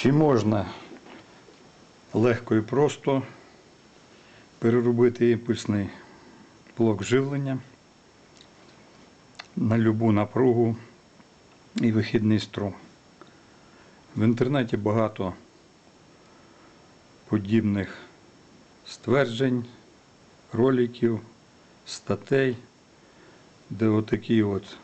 Чи можна легко і просто переробити імпульсний блок живлення на любу напругу і вихідний струм? В інтернеті багато подібних стверджень, роликів, статей, де отакий от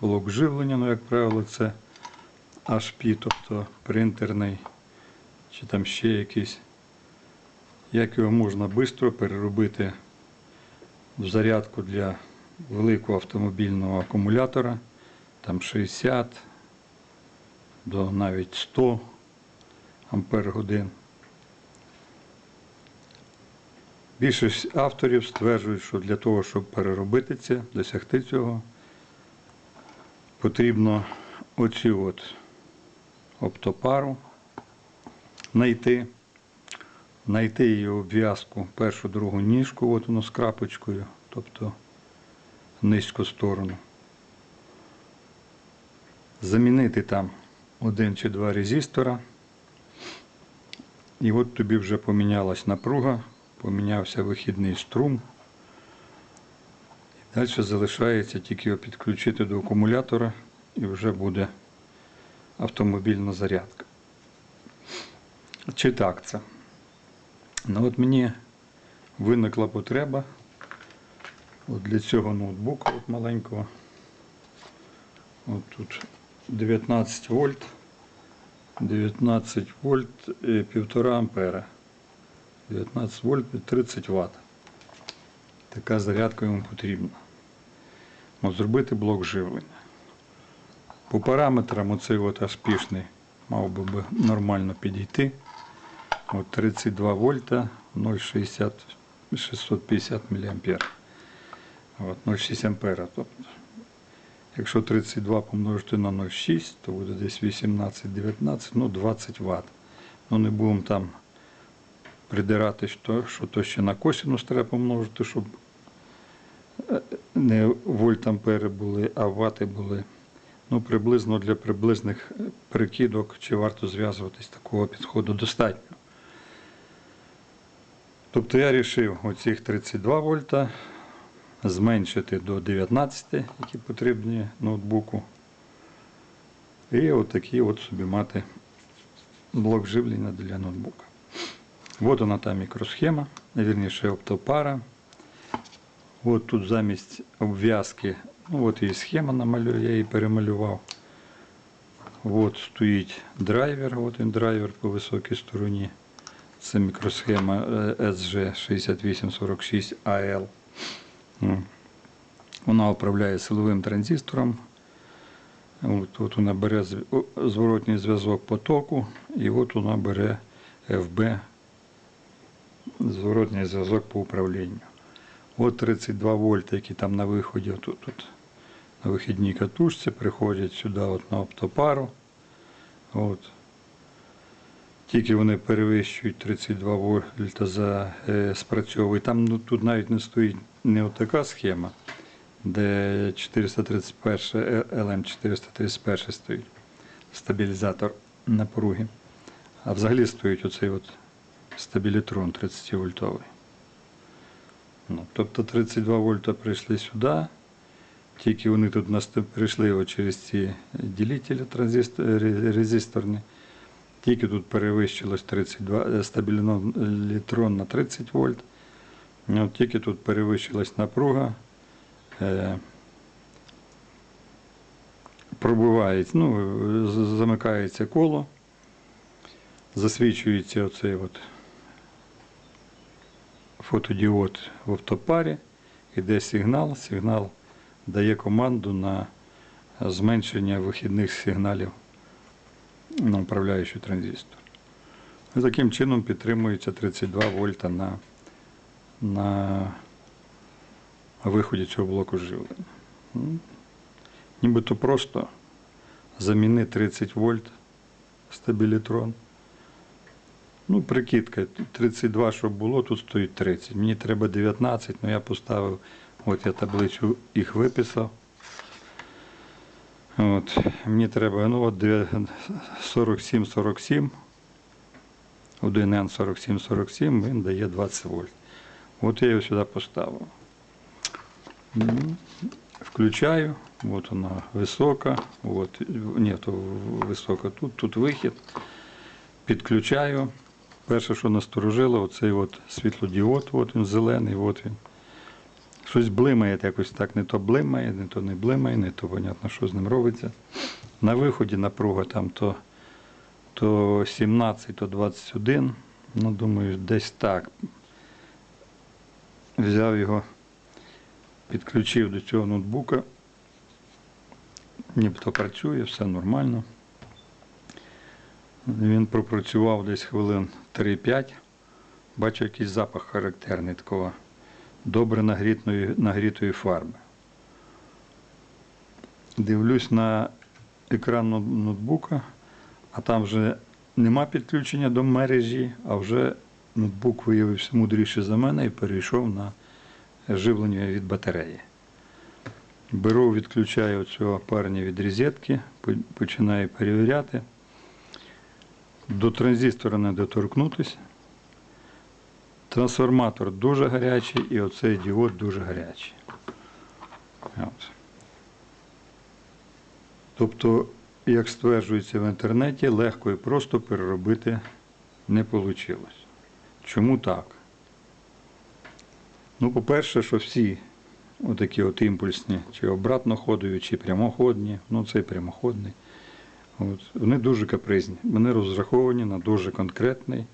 блок живлення, ну, як правило, це HP, тобто принтерний, чи там ще якийсь. Як його можна швидко переробити в зарядку для великого автомобільного акумулятора, там 60 до навіть 100 ампер годин. Більшість авторів стверджують, що для того, щоб переробити це, досягти цього, потрібно оцю от оптопару знайти, знайти її обв'язку, першу, другу ніжку, от воно з крапочкою, тобто низьку сторону. Замінити там один чи два резистора. І от тобі вже помінялась напруга, помінявся вихідний струм. Далі залишається тільки його підключити до акумулятора і вже буде автомобільна зарядка. Чи так це? Ну от мені виникла потреба от для цього ноутбука от маленького. От тут 19 вольт, 19 вольт, е, 1,5 ампера. 19 вольт і 30 Вт. Така зарядка йому потрібна. От зробити блок живлення. По параметрам оцей от аспішний мав би нормально підійти. От 32 вольта 0,60 650 мА. От 0,6 ампера. Тобто, якщо 32 помножити на 0,6, то буде десь 18-19, ну 20 Вт. Ну не будемо там придирати, що, що то ще на косинус треба помножити, щоб е, не вольт ампери були, а вати були. Ну, приблизно для приблизних е, прикидок, чи варто зв'язуватись такого підходу достатньо. Тобто я вирішив оцих 32 вольта зменшити до 19, які потрібні ноутбуку. І отакий от собі мати блок живлення для ноутбука. От вона та мікросхема, вірніше оптопара. От тут замість обв'язки, от її схема намалюю, я її перемалював. От стоїть драйвер, от він драйвер по високій стороні. Це мікросхема е, SG6846AL. Ну, Вона управляє силовим транзистором. От, от вона бере зв- зворотній зв'язок потоку, і от вона бере FB зворотній зв'язок по управлінню. От 32 вольти, які там на виході, тут, тут на вихідній катушці, приходять сюди от на оптопару. От. Тільки вони перевищують 32 вольта за е, спрацьовує. Там ну, тут навіть не стоїть не отака схема, де 431 LM 431 стоїть стабілізатор напруги. А взагалі стоїть оцей от стабілітрон 30 вольтовий. Ну, тобто 32 вольта прийшли сюди. Тільки вони тут прийшли через ці ділителі резисторні. Тільки тут перевищилось 32 е, стабілітрон на 30 вольт. Ну, тільки тут перевищилась напруга. Е, пробивається, ну, замикається коло, засвічується оцей от фотодіод в автопарі, іде сигнал, сигнал дає команду на зменшення вихідних сигналів на управляючий транзистор. І таким чином підтримується 32 вольта на, на виході цього блоку живлення. Нібито просто заміни 30 вольт стабілітрон. Ну, прикидка, 32, щоб було, тут стоїть 30. Мені треба 19, але я поставив, от я таблицю їх виписав. От, мені треба ну, от 47-47 1N4747, він дає 20 вольт. От я його сюди поставив. Включаю, от вона висока, от, ні, то висока тут, тут вихід. Підключаю. Перше, що насторожило, оцей от світлодіод, от він зелений, от він. Щось блимає якось так, не то блимає, не то не блимає, не то понятно, що з ним робиться. На виході напруга там то, то 17, то 21. Ну, думаю, десь так. Взяв його, підключив до цього ноутбука. Нібито працює, все нормально. Він пропрацював десь хвилин 3-5. Бачу якийсь запах характерний такого добре нагрітної, нагрітої фарби. Дивлюсь на екран ноутбука, а там вже нема підключення до мережі, а вже ноутбук виявився мудріший за мене і перейшов на живлення від батареї. Беру, відключаю цього парня від розетки, починаю перевіряти. До транзистора не доторкнутися. Трансформатор дуже гарячий і оцей діод дуже гарячий. От. Тобто, як стверджується в інтернеті, легко і просто переробити не вийшло. Чому так? Ну, по-перше, що всі отакі от імпульсні, чи обратноходові, чи прямоходні, ну цей прямоходний, от, вони дуже капризні. Вони розраховані на дуже конкретний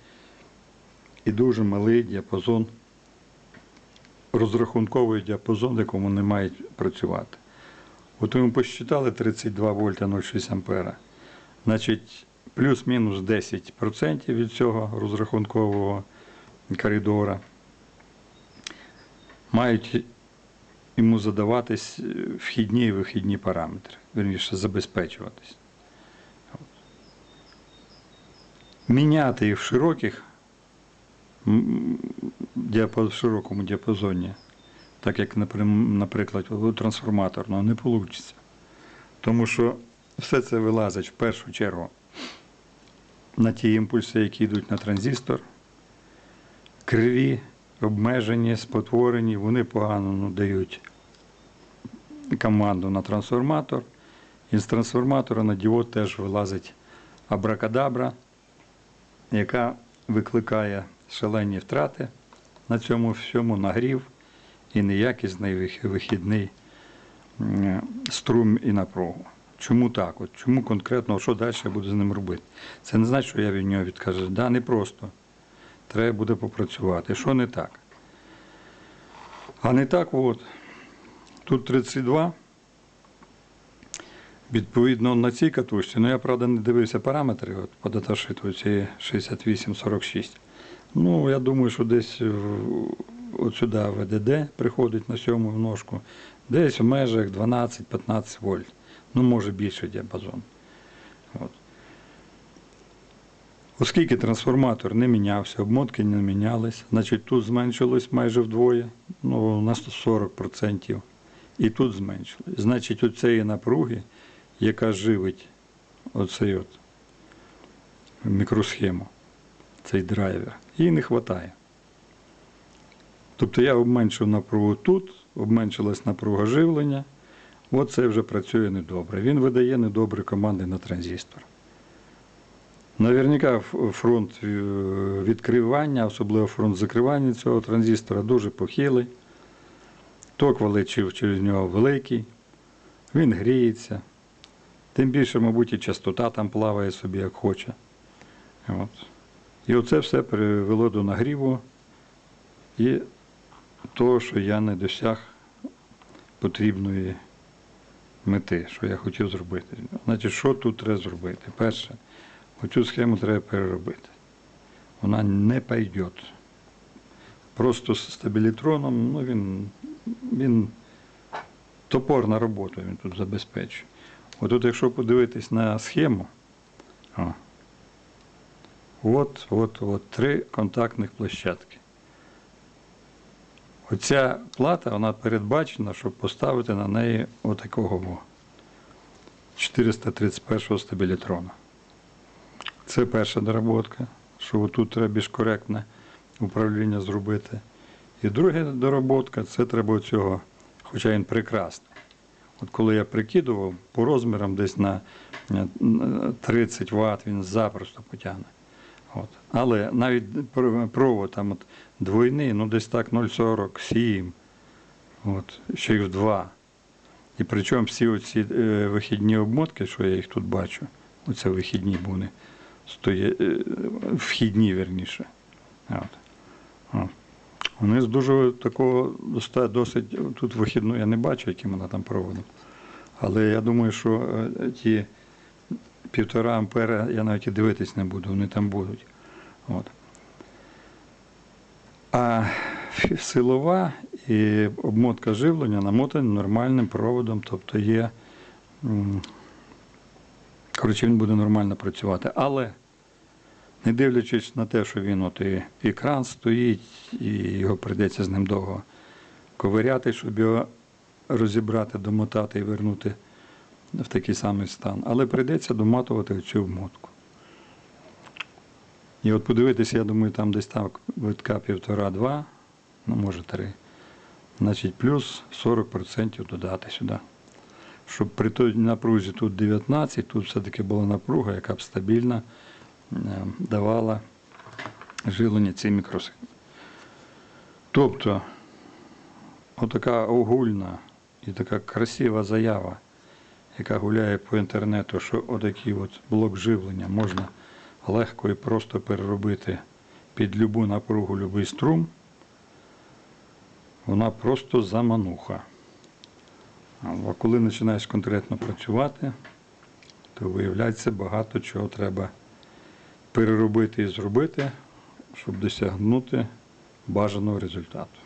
і дуже малий діапазон, розрахунковий діапазон, в якому вони мають працювати. От ми посчитали 32 вольта 0,6 ампера. Значить, плюс-мінус 10% від цього розрахункового коридора мають йому задаватись вхідні і вихідні параметри, вірніше, забезпечуватись. Міняти їх в широких в широкому діапазоні, так як, наприклад, трансформаторного, не вийде. Тому що все це вилазить в першу чергу на ті імпульси, які йдуть на транзистор, криві, обмежені, спотворені, вони погано ну, дають команду на трансформатор. І з трансформатора на діод теж вилазить абракадабра, яка викликає шалені втрати на цьому всьому нагрів і неякісний вихідний струм і напругу. Чому так? От чому конкретно, що далі я буду з ним робити? Це не значить, що я від нього відкажу. Да, не просто. Треба буде попрацювати. Що не так? А не так, от. Тут 32. Відповідно на цій катушці, ну я правда не дивився параметри от, по даташиту цієї 6846. Ну, я думаю, що десь от сюди ВДД приходить на сьому ножку, десь в межах 12-15 вольт. Ну, може більше діапазон. От. Оскільки трансформатор не мінявся, обмотки не мінялись, значить тут зменшилось майже вдвоє, ну, на 40%. І тут зменшилось. Значить, у цієї напруги, яка живить оцей от мікросхему, цей драйвер, їй не вистачає. Тобто я обменшив напругу тут, обменшилась напруга живлення, от це вже працює недобре. Він видає недобрі команди на транзистор. Наверняка фронт е, відкривання, особливо фронт закривання цього транзистора дуже похилий. Ток валить чи- через нього великий, він гріється. Тим більше, мабуть, і частота там плаває собі як хоче. От. І оце все привело до нагріву і того, що я не досяг потрібної мети, що я хотів зробити. Значить, що тут треба зробити? Перше, оцю схему треба переробити. Вона не пойде. Просто з стабілітроном, ну він, він топор на роботу він тут забезпечує. Отут, якщо подивитись на схему, о, от, от, от три контактних площадки. Оця плата вона передбачена, щоб поставити на неї отакого во, 431 стабілітрона. Це перша доработка, що тут треба більш коректне управління зробити. І друга дороботка це треба цього, хоча він прекрасний. От коли я прикидував, по розмірам десь на е, 30 Вт він запросто потягне. От. Але навіть провод там от двойний, ну десь так 0,47, от, ще й в два. І причому всі оці е, вихідні обмотки, що я їх тут бачу, оце вихідні, вони стоять, е, вхідні, верніше. От. Вони з дуже такого досить, тут вихідну я не бачу, яким вона там проводом. Але я думаю, що е, ті півтора ампера я навіть і дивитись не буду, вони там будуть. От. А силова і обмотка живлення намотані нормальним проводом, тобто є. Коротше, він буде нормально працювати. Але не дивлячись на те, що він от і екран стоїть, і його прийдеться з ним довго ковиряти, щоб його розібрати, домотати і вернути в такий самий стан. Але прийдеться доматувати цю обмотку. І от подивитися, я думаю, там десь так витка півтора-два, ну може три. Значить, плюс 40% додати сюди. Щоб при той напрузі тут 19, тут все-таки була напруга, яка б стабільно е, давала живлення цій мікроси. Тобто, отака огульна і така красива заява, яка гуляє по інтернету, що отакий от блок живлення можна легко і просто переробити під любу напругу, любий струм, вона просто замануха. А коли починаєш конкретно працювати, то виявляється багато чого треба переробити і зробити, щоб досягнути бажаного результату.